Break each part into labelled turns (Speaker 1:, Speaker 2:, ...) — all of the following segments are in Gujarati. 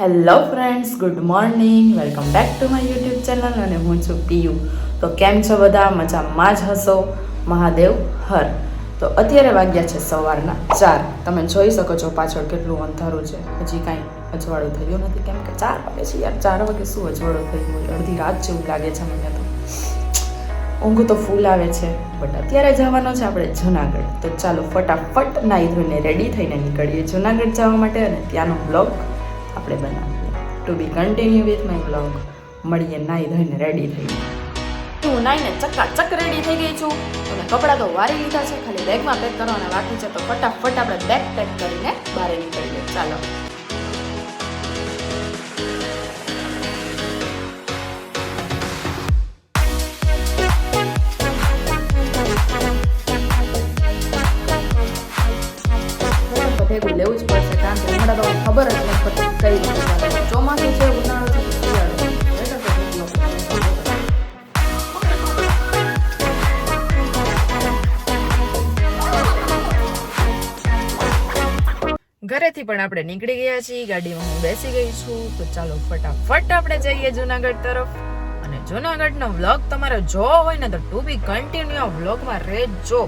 Speaker 1: Hello friends good morning welcome back to my YouTube channel અને હું છું પિયુ. તો કેમ છો બધા? મજામાં જ હશો? મહાદેવ હર. તો અત્યારે વાગ્યા છે સવારના ચાર. તમે જોઈ શકો છો પાછળ કેટલું અંધારું છે. હજી કાંઈ અજવાળું થયું નથી. કેમ કે ચાર વાગે છે યાર. ચાર વાગે શું અજવાળું થયું હોય અડધી રાત જેવું લાગે છે મને તો. ઊંઘ તો ફૂલ આવે છે. બટ અત્યારે જવાનો છે આપણે જુનાગઢ. તો ચાલો ફટાફટ નાહી ધોઈને રેડી થઈને નીકળીએ જુનાગઢ જવા માટે અને ત્યાંનો બ્લોગ આપણે બનાવીએ. To be continue with my blog મળીએ નાહી ધોઈને રેડી થઈને હું નાહીને ચકાચક રેડી થઈ ગઈ છું. અને કપડાં તો વારી લીધા છે, ખાલી બેગમાં પેક કરવાના બાકી છે, તો ફટાફટ આપણે બેગ પેક કરીને બહાર નીકળીએ. ચાલો. ઘરેથી પણ આપણે નીકળી ગયા છીએ, ગાડીમાં હું બેસી ગઈ છું. તો ચાલો ફટાફટ આપણે જઈએ જુનાગઢ તરફ. અને જુનાગઢનો વ્લોગ તમારે જોવો હોય ને તો ટુ બી કન્ટિન્યુ વ્લોગમાં રહેજો.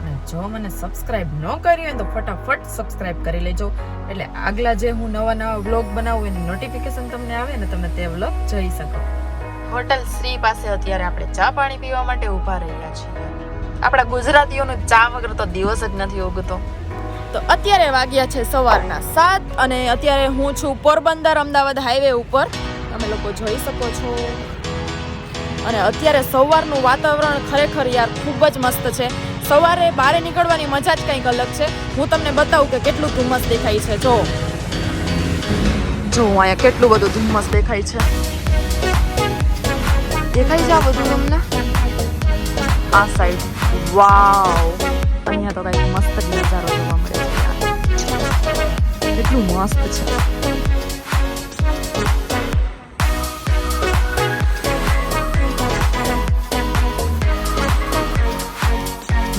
Speaker 1: અને જો મને સબસ્ક્રાઇબ ન કરી હોય તો ફટાફટ સબસ્ક્રાઇબ કરી લેજો. એટલે આગલા જે હું નવા નવા વ્લોગ બનાવું એની નોટિફિકેશન તમને આવે ને તમે તે વ્લોગ જોઈ શકો. હોટલ શ્રી પાસે અત્યારે આપણે ચા પાણી પીવા માટે ઊભા રહ્યા છીએ. આપણા ગુજરાતીઓનો ચા વગર તો દિવસ જ નથી ઉગતો. તો અત્યારે વાગ્યા છે સવારના સાત અને અત્યારે હું છું પોરબંદર અમદાવાદ હાઈવે ઉપર. તમે લોકો જોઈ શકો છો. અને અત્યારે સવારનું વાતાવરણ ખરેખર યાર ખૂબ જ મસ્ત છે. સવારે બહાર નીકળવાની મજા જ કંઈક અલગ છે. હું તમને બતાવું કે કેટલું ધુમ્મસ દેખાય છે. જો. જો, અહીંયા કેટલું બધું ધુમ્મસ દેખાય છે. દેખાય છે આ બધું તમને? આ સાઈડ વાવ. અહીંયા તો કઈ મસ્ત નજારો જોવા. કેટલું મસ્ત છે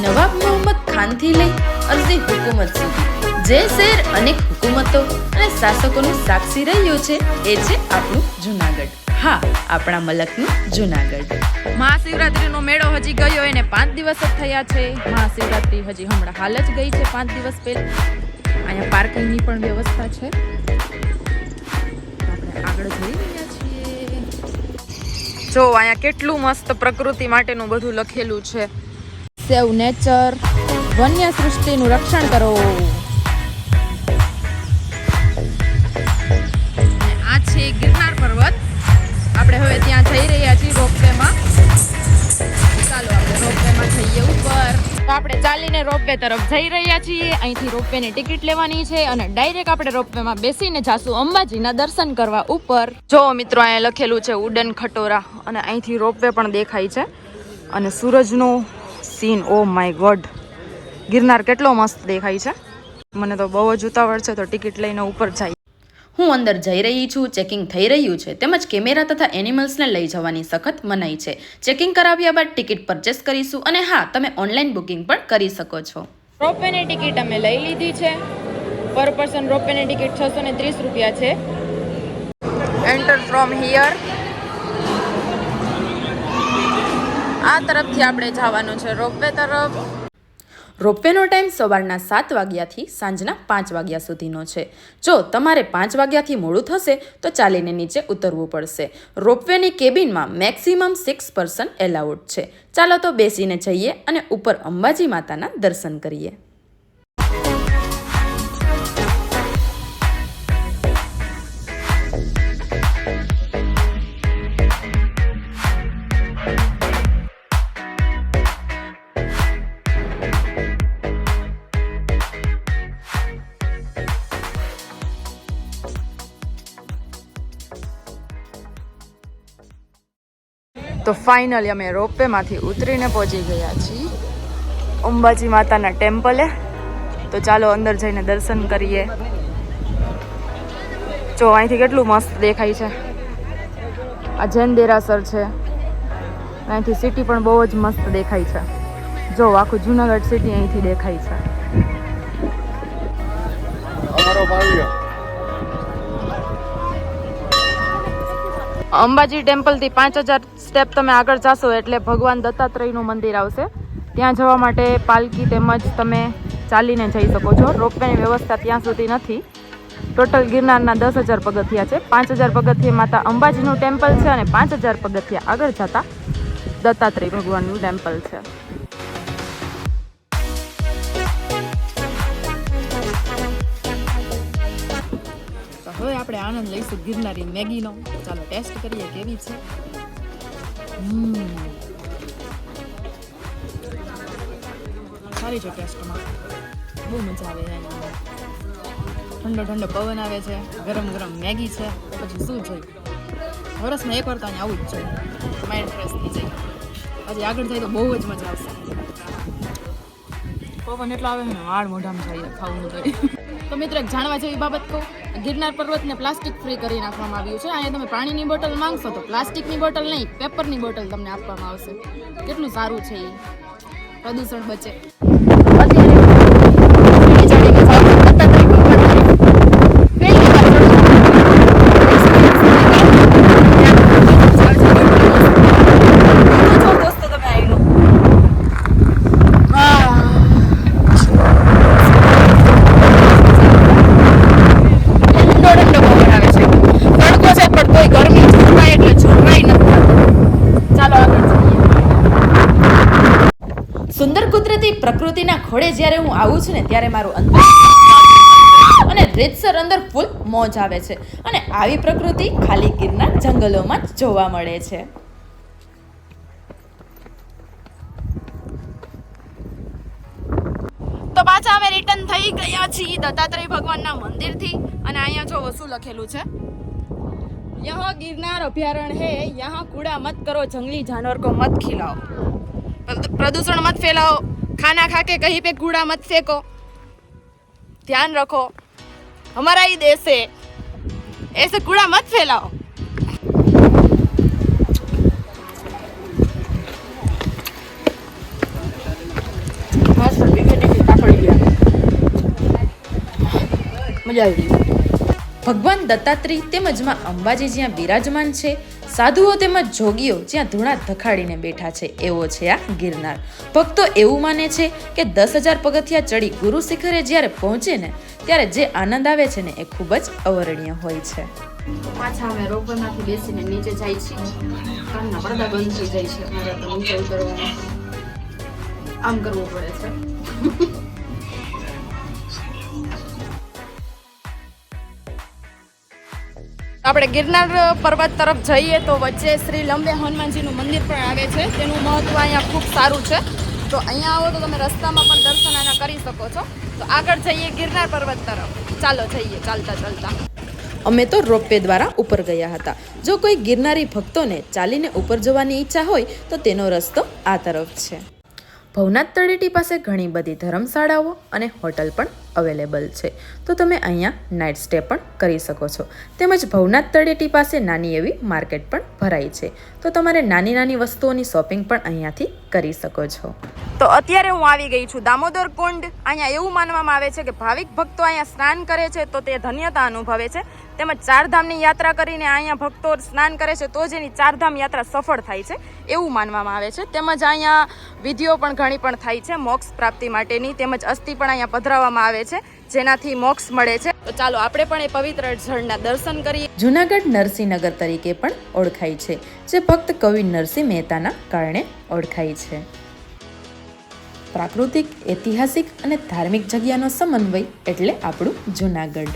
Speaker 1: નવાબ મોહમ્મદ ખાનથી લઈ અરજી હુકુમત સુધી. જે શહેર અનેક હુકુમતો અને શાસકોનું સાક્ષી રહ્યું છે એ છે આપણું જુનાગઢ. હા આપણા મલકનું જુનાગઢ. મહાશિવરાત્રીનો મેળો હજી ગયો એને પાંચ દિવસ જ થયા છે. મહાશિવરાત્રી હજી હમણાં હાલ જ ગઈ છે પાંચ દિવસ પહેલા. અહીંયા પાર્કિંગની પણ વ્યવસ્થા છે. આગળ જઈ રહ્યા છીએ. જો, અહીંયા કેટલું મસ્ત પ્રકૃતિ માટેનું બધું લખેલું છે. સેવ નેચર, વન્ય સૃષ્ટિનું રક્ષણ કરો. આ છે ગિરનાર પર્વત. આપણે હવે ત્યાં આપણે રોપવે તરફ જઈ રહ્યા છીએ. અહીંથી રોપવેની ટિકિટ લેવાની છે અને ડાયરેક્ટ આપણે રોપવેમાં બેસીને જાશું અંબાજીના દર્શન કરવા ઉપર. જો મિત્રો અહીંયા લખેલું છે ઉડન ખટોરા અને અહીંથી રોપવે પણ દેખાય છે. અને સૂરજનો scene oh my God Girnar કેટલો મસ્ત દેખાય છે. મને તો બહુ જ ઉતાવળ છે, તો ટિકિટ લઈને ઉપર જાય.
Speaker 2: હું અંદર જઈ રહી છું ચેકિંગ થઈ રહ્યું છે, તેમજ કેમેરા તથા એનિમલ્સને લઈ જવાની સખત મનાઈ છે. ચેકિંગ કરાવ્યા બાદ ટિકિટ પરચેસ કરીશું અને હા, તમે ઓનલાઈન બુકિંગ પણ કરી શકો છો.
Speaker 1: રોપવેની ટિકિટ અમે લઈ લીધી છે. પર પર્સન રોપવેની ટિકિટ છસો ને ત્રીસ રૂપિયા છે. એન્ટર ફ્રોમ હિયર આ તરફથી આપણે જવાનું છે રોપવે તરફ.
Speaker 2: રોપવેનો ટાઈમ સવારના સાત વાગ્યાથી સાંજના પાંચ વાગ્યા સુધીનો છે. જો તમારે પાંચ વાગ્યાથી મોડું થશે, તો ચાલીને નીચે ઉતરવું પડશે. રોપવેની કેબિનમાં મેક્સિમમ સિક્સ પર્સન એલાઉડ છે. ચાલો તો બેસીને જઈએ અને ઉપર અંબાજી માતાના દર્શન કરીએ.
Speaker 1: તો ફાઇનલી અમે રોપવેમાંથી ઉતરીને પહોંચી ગયા છીએ. અંબાજી માતાના ટેમ્પલે. તો ચાલો અંદર જઈને દર્શન કરીએ. જો અહીંથી કેટલું મસ્ત દેખાય છે. આ જૈન દેરાસર છે. અહીંથી સિટી પણ બહુ જ મસ્ત દેખાય છે. જો આખું જુનાગઢ સિટી અહીંથી દેખાય છે.
Speaker 2: અંબાજી ટેમ્પલથી પાંચ હજાર સ્ટેપ તમે આગળ જાશો એટલે ભગવાન દત્તાત્રેયનું મંદિર આવશે. ત્યાં જવા માટે પાલકી તેમજ તમે ચાલીને જઈ શકો છો. રોપવેની વ્યવસ્થા ત્યાં સુધી નથી. ટોટલ ગિરનારના દસ હજાર પગથિયા છે. પાંચ હજાર પગથિયા માતા અંબાજીનું ટેમ્પલ છે અને પાંચ હજાર પગથિયા આગળ જતા દત્તાત્રેય ભગવાનનું ટેમ્પલ છે.
Speaker 1: હવે આપણે આનંદ લઈશું ગિરનારી મેગીનો. ચાલો ટેસ્ટ કરીએ કેવી છે. સારી છે ટેસ્ટમાં બહુ મજા આવે છે. ઠંડો ઠંડો પવન આવે છે. ગરમ ગરમ મેગી છે. પછી શું જોઈએ? વર્ષમાં એક વાર તો અહીંયા આવું જ જોઈએ માઇન્ડ ફ્રેશ થઈ જાય. પછી આગળ જાય તો બહુ જ મજા આવશે. પવન એટલો આવે ને વાળ મોઢામાં જાય ખાવું જોઈએ તો મિત્રો એક જાણવા જેવી બાબત કહું. ગિરનાર પર્વતને પ્લાસ્ટિક ફ્રી કરી નાખવામાં આવ્યું છે. અહીંયા તમે પાણીની બોટલ માંગશો તો પ્લાસ્ટિકની બોટલ નહીં, પેપરની બોટલ તમને આપવામાં આવશે. કેટલું સારું છે એ પ્રદૂષણ બચે દોસ્તો તમે આવીનો ઠંડો ઠંડો પવન આવે છે તડકો છે પણ તોય ગરમી ઝૂરવાય એટલે ઝૂરવાય નથી ચાલો આગળ જઈએ
Speaker 2: સુંદર કુદરતી ખડે જ્યારે હું આવું છું ને, ત્યારે મારું અંતર અને રેતસર અંદર ફૂલ મોજ આવે છે. અને આવી પ્રકૃતિ ખાલી ગીરના જંગલોમાં જ જોવા મળે છે.
Speaker 1: તો પાછા અમે રિટર્ન થઈ ગયા છીએ દત્તાત્રેય ભગવાનના મંદિરથી. અને અહીંયા જો શું લખેલું છે? યહ ગિરનાર અભયારણ્ય હે, યહ કૂડા મત કરો, જંગલી જાનવર કો મત ખિલાઓ. પ્રદૂષણ મત ફેલાવો. खाना खा के कहीं पे कूड़ा मत फेंको। ध्यान रखो, हमारा ही देश है। ऐसे कूड़ा मत फैलाओ। मज़ा आई
Speaker 2: ભગવાન દત્તાત્રેય તેમજમાં અંબાજી જ્યાં બિરાજમાન છે, સાધુઓ તેમજ જોગીઓ જ્યાં ધૂણા ધખાડીને બેઠા છે, એવો છે આ ગિરનાર. ભક્તો એવું માને છે કે દસ હજાર પગથિયા ચડી ગુરુ શિખરે જ્યારે પહોંચે ને, ત્યારે જે આનંદ આવે છે ને એ ખૂબ જ અવર્ણ્ય હોય છે.
Speaker 1: પાછા અમે રોપરમાંથી બેસીને નીચે જાય છીએ કાનના પડદા બંધ થઈ જાય છે. અમારે તો નીચે ઉતરવાનું. આમ કરવું પડે છે. આપણે ગિરનાર પર્વત તરફ જઈએ તો વચ્ચે શ્રી લંબે હનુમાનજીનું મંદિર પણ આવે છે. તેનું મહત્ત્વ અહીંયા ખૂબ સારું છે. તો અહીંયા આવો તો તમે રસ્તામાં પણ દર્શન આના કરી શકો છો. તો આગળ જઈએ ગિરનાર પર્વત તરફ. ચાલો જઈએ, ચાલતા ચાલતા.
Speaker 2: અમે તો રોપવે દ્વારા ઉપર ગયા હતા. જો કોઈ ગિરનારી ભક્તોને ચાલીને ઉપર જવાની ઈચ્છા હોય તો તેનો રસ્તો આ તરફ છે. ભવનાથ તળેટી પાસે ઘણી બધી ધર્મશાળાઓ અને હોટલ પણ અવેલેબલ છે. તો તમે અહીંયા નાઇટ સ્ટે પણ કરી શકો છો. તેમજ ભવનાથ તળેટી પાસે નાની એવી માર્કેટ પણ ભરાઈ છે. તો તમારે નાની નાની વસ્તુઓની શોપિંગ પણ અહીંયાથી કરી શકો છો.
Speaker 1: તો અત્યારે હું આવી ગઈ છું દામોદર કુંડ. અહીંયા એવું માનવામાં આવે છે કે ભાવિક ભક્તો અહીંયા સ્નાન કરે છે તો તે ધન્યતા અનુભવે છે. તેમજ ચારધામની યાત્રા કરીને અહીંયા ભક્તો સ્નાન કરે છે તો જ એની ચારધામ યાત્રા સફળ થાય છે. એવું માનવામાં આવે છે. તેમજ અહીંયા વિધિઓ પણ ઘણી પણ થાય છે. મોક્ષ પ્રાપ્તિ માટેની તેમજ અસ્થિ પણ અહીંયા પધરાવવામાં આવે છે જેનાથી મોક્ષ મળે છે. તો ચાલો આપણે પણ એ પવિત્ર જળના દર્શન કરીએ.
Speaker 2: જૂનાગઢ નરસિંહનગર તરીકે પણ ઓળખાય છે જે ભક્ત કવિ નરસિંહ મહેતાના કારણે ઓળખાય છે. પ્રાકૃતિક ઐતિહાસિક અને ધાર્મિક જગ્યાનો સમન્વય એટલે આપણું જૂનાગઢ.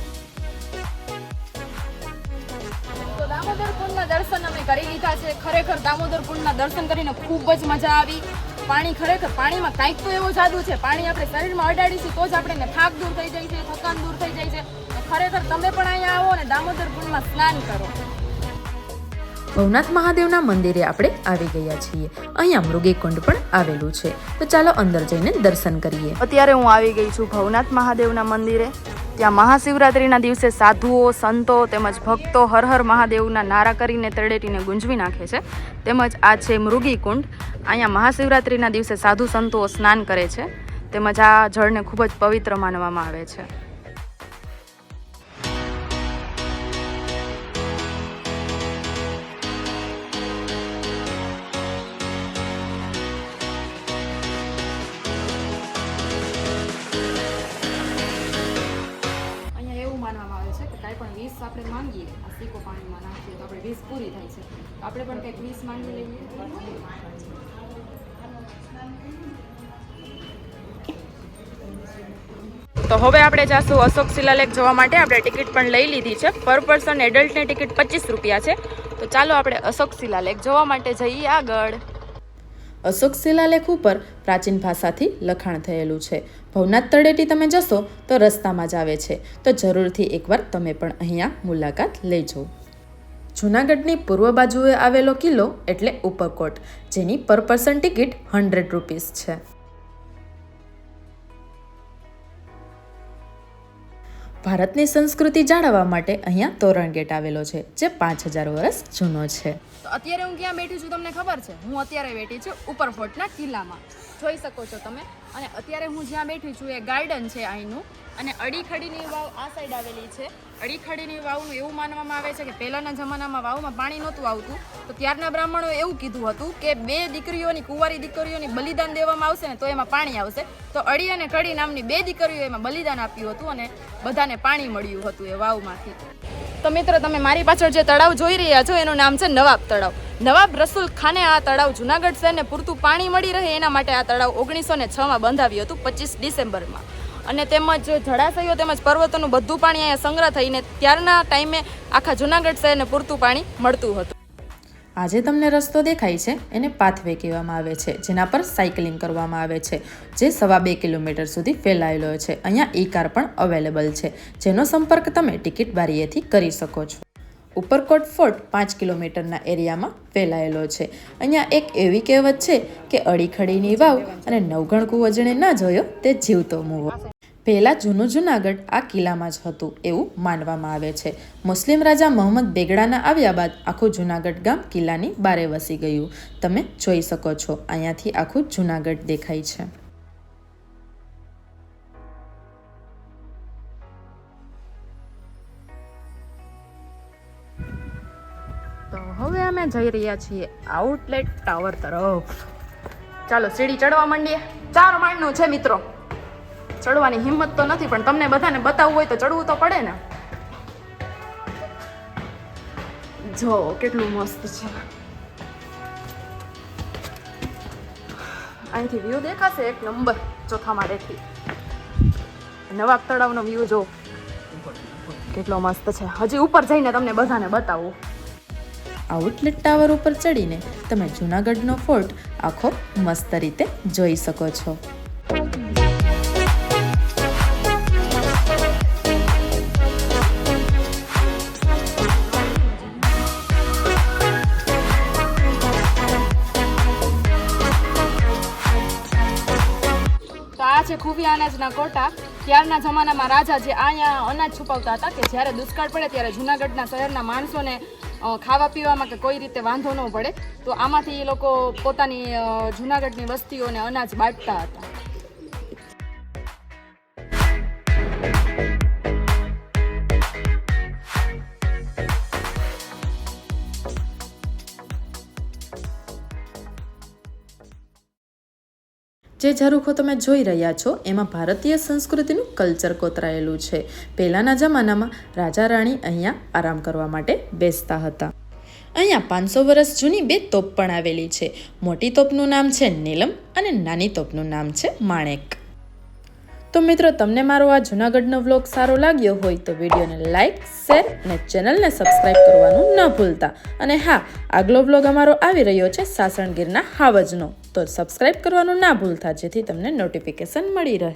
Speaker 1: તો દામોદર કુંડના દર્શન અમે કરી લીધા છે. ખરેખર દામોદર કુંડના દર્શન કરીને ખૂબ જ મજા આવી. પાણી ખરેખર પાણીમાં કાંઈક તો એવો જાદુ છે. પાણી આપણે શરીરમાં અડાડીશું તો જ આપણે થાક દૂર થઈ જાય છે થકાન દૂર થઈ જાય છે. ખરેખર તમે પણ અહીંયા આવો અને દામોદર કુંડમાં સ્નાન કરો.
Speaker 2: ભવનાથ મહાદેવના મંદિરે આપણે આવી ગયા છીએ. અહીંયા મૃગીકુંડ પણ આવેલું છે. તો ચાલો અંદર જઈને દર્શન કરીએ.
Speaker 1: અત્યારે હું આવી ગઈ છું ભવનાથ મહાદેવના મંદિરે. ત્યાં મહાશિવરાત્રિના દિવસે સાધુઓ, સંતો તેમજ ભક્તો હર હર મહાદેવના નારા કરીને તળેટીને ગુંજવી નાખે છે. તેમજ આ છે મૃગી કુંડ. અહીંયા મહાશિવરાત્રિના દિવસે સાધુ સંતો સ્નાન કરે છે. તેમજ આ જળને ખૂબ જ પવિત્ર માનવામાં આવે છે.
Speaker 2: આપણે માંગીએ, આ સિક્કો પાણીમાં નાખીએ તો આપણે વીસ પૂરી થાય છે. આપણે પણ કંઈક વીસ માંગી લઈએ.
Speaker 1: તો હવે આપણે જાશું અશોક શિલાલેખ જોવા માટે. આપણે ટિકિટ પણ લઈ લીધી છે. પર પર્સન એડલ્ટની ટિકિટ પચીસ રૂપિયા છે. તો ચાલો આપણે અશોક શિલાલેખ જોવા માટે જઈએ આગળ.
Speaker 2: અશોક શિલાલેખ ઉપર પ્રાચીન ભાષાથી લખાણ થયેલું છે. ભવનાથ તળેટી તમે જશો તો રસ્તામાં જ આવે છે. તો જરૂરથી એકવાર તમે પણ અહીંયા મુલાકાત લેજો. જૂનાગઢની પૂર્વ બાજુએ આવેલો કિલ્લો એટલે ઉપરકોટ, જેની પર પર્સન ટિકિટ હંડ્રેડ રૂપીસ છે. ભારતની સંસ્કૃતિ જાળવવા માટે અહીંયા તોરણ ગેટ આવેલો છે, જે પાંચ હજાર વર્ષ જૂનો છે.
Speaker 1: તો અત્યારે હું ક્યાં બેઠી છું તમને ખબર છે? હું અત્યારે બેઠી છું ઉપરફોર્ટના કિલ્લામાં. જોઈ શકો છો તમે. અને અત્યારે હું જ્યાં બેઠી છું એ ગાર્ડન છે અહીંનું. અને અડીખડીની વાવ આ સાઈડ આવેલી છે. અડીખડીની વાવનું એવું માનવામાં આવે છે કે પહેલાંના જમાનામાં વાવમાં પાણી નહોતું આવતું. તો ત્યારના બ્રાહ્મણોએ એવું કીધું હતું કે બે દીકરીઓની, કુંવારી દીકરીઓની બલિદાન દેવામાં આવશે ને તો એમાં પાણી આવશે. તો અડી અને કડી નામની બે દીકરીઓ એમાં બલિદાન આપ્યું હતું અને બધાને પાણી મળ્યું હતું એ વાવમાંથી. તો મિત્રો, તમે મારી પાછળ જે તળાવ જોઈ રહ્યા છો, એનું નામ છે નવાબ તળાવ. નવાબ રસુલ ખાને આ તળાવ જુનાગઢ શહેરને પૂરતું પાણી મળી રહે એના માટે આ તળાવ ઓગણીસો ને છમાં બંધાવ્યું હતું પચીસ ડિસેમ્બરમાં. અને તેમજ જળાશયો તેમજ પર્વતોનું બધું પાણી અહીંયા સંગ્રહ થઈને ત્યારના ટાઈમે આખા જુનાગઢ શહેરને પૂરતું પાણી મળતું હતું.
Speaker 2: આજે તમને રસ્તો દેખાય છે, એને પાથવે કહેવામાં આવે છે, જેના પર સાયકલિંગ કરવામાં આવે છે, જે સવા બે કિલોમીટર સુધી ફેલાયેલો છે. અહીંયા ઈ કાર પણ અવેલેબલ છે, જેનો સંપર્ક તમે ટિકિટ બારીએથી કરી શકો છો. ઉપરકોટ ફોર્ટ પાંચ કિલોમીટરના એરિયામાં ફેલાયેલો છે. અહીંયા એક એવી કહેવત છે કે અડીખડીની વાવ અને નવગણ વજણે ન જોયો તે જીવતો મૂવો. પહેલાં જૂનું જુનાગઢ આ કિલ્લામાં જ હતું એવું માનવામાં આવે છે. મુસ્લિમ રાજા મોહમ્મદ બેગડાના આવ્યા બાદ આખું જુનાગઢ ગામ કિલ્લાની બારે વસી ગયું. તમે જોઈ શકો છો, અહીંયાથી આખું જુનાગઢ દેખાય છે.
Speaker 1: હવે અમે જઈ રહ્યા છીએ આઉટલેટ ટાવર તરફ. ચાલો સીડી ચડવા માંડીએ. ચાર માળનું છે મિત્રો. ચડવાની હિંમત તો નથી, પણ તમને બધાને બતાવવું હોય તો ચડવું તો પડે ને. જો, કેટલું મસ્ત છે. અહીંથી વ્યૂ દેખાશે એક નંબર ચોથા માળેથી. નવાબ તળાવનો વ્યૂ જો. કેટલો મસ્ત છે. હજી ઉપર જઈને તમને બધાને બતાવું.
Speaker 2: આઉટલેટ ટાવર ઉપર ચડીને તમે જુનાગઢનો ફોર્ટ આખો મસ્ત રીતે જોઈ શકો છો.
Speaker 1: અનાજના કોટા ત્યારના જમાનામાં રાજા જે અહીંયા અનાજ છુપાવતા હતા કે જ્યારે દુષ્કાળ પડે ત્યારે જુનાગઢના શહેરના માણસોને ખાવા પીવામાં કે કોઈ રીતે વાંધો ન પડે, તો આમાંથી એ લોકો પોતાની જુનાગઢની વસ્તીઓને અનાજ બાંટતા હતા.
Speaker 2: જે ઝરૂખો તમે જોઈ રહ્યા છો, એમાં ભારતીય સંસ્કૃતિનું કલ્ચર કોતરાયેલું છે. પહેલાંના જમાનામાં રાજા રાણી અહીંયા આરામ કરવા માટે બેસતા હતા. અહીંયા પાંચસો વર્ષ જૂની બે તોપ પણ આવેલી છે. મોટી તોપનું નામ છે નીલમ અને નાની તોપનું નામ છે માણેક. તો મિત્રો, તમને મારો આ જૂનાગઢનો વ્લોગ સારો લાગ્યો હોય તો વિડીયોને લાઇક શેર અને ચેનલને સબસ્ક્રાઈબ કરવાનું ન ભૂલતા. અને હા, આગલો વ્લોગ અમારો આવી રહ્યો છે સાસણગીરના હાવજનો. તો સબસ્ક્રાઈબ કરવાનું ના ભૂલતા, જેથી તમને નોટિફિકેશન મળી રહે.